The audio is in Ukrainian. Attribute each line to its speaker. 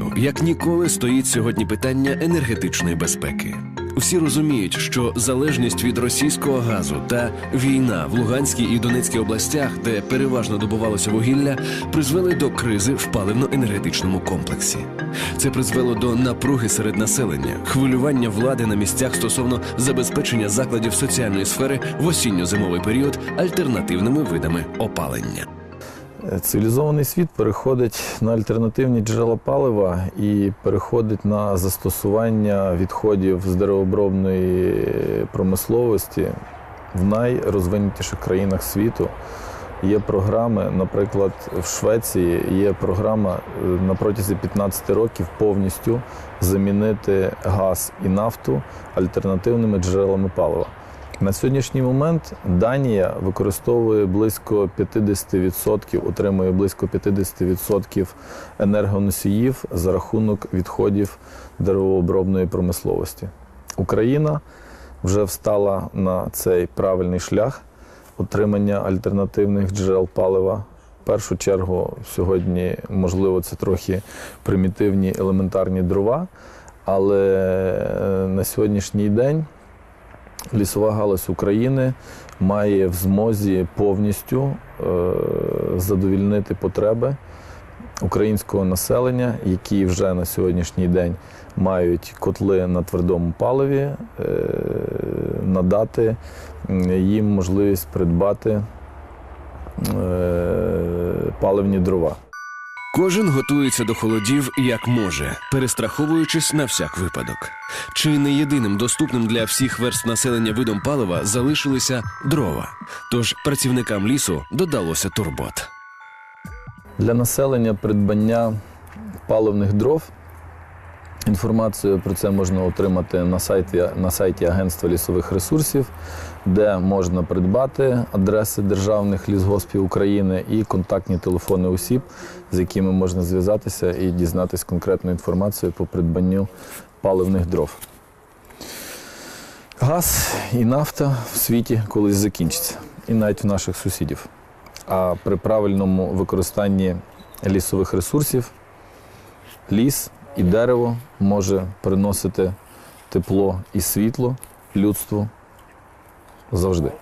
Speaker 1: Україною як ніколи стоїть сьогодні питання енергетичної безпеки. Всі розуміють, що залежність від російського газу та війна в Луганській і Донецькій областях, де переважно добувалося вугілля, призвели до кризи в паливно-енергетичному комплексі. Це призвело до напруги серед населення, хвилювання влади на місцях стосовно забезпечення закладів соціальної сфери в осінньо-зимовий період альтернативними видами опалення.
Speaker 2: Цивілізований світ переходить на альтернативні джерела палива і переходить на застосування відходів з деревообробної промисловості в найрозвинутіших країнах світу. Є програми, наприклад, в Швеції є програма е, на протязі 15 років повністю замінити газ і нафту альтернативними джерелами палива. На сьогоднішній момент Данія використовує близько 50%, отримує близько 50% енергоносіїв за рахунок відходів деревообробної промисловості. Україна вже встала на цей правильний шлях отримання альтернативних джерел палива. В першу чергу сьогодні, можливо, це трохи примітивні елементарні дрова, але е, на сьогоднішній день лісова галузь України має в змозі повністю е, задовільнити потреби українського населення, які вже на сьогоднішній день мають котли на твердому паливі, е, надати їм можливість придбати е, паливні дрова.
Speaker 1: Кожен готується до холодів як може, перестраховуючись на всяк випадок. Чи не єдиним доступним для всіх верст населення видом палива залишилися дрова? Тож працівникам лісу додалося турбот.
Speaker 2: Для населення придбання паливних дров. Інформацію про це можна отримати на сайті, на сайті Агентства лісових ресурсів, де можна придбати адреси державних лісгоспів України і контактні телефони осіб, з якими можна зв'язатися і дізнатися конкретну інформацію по придбанню паливних дров. Газ і нафта в світі колись закінчиться, і навіть в наших сусідів. А при правильному використанні лісових ресурсів ліс і дерево може приносити тепло і світло людству завжди.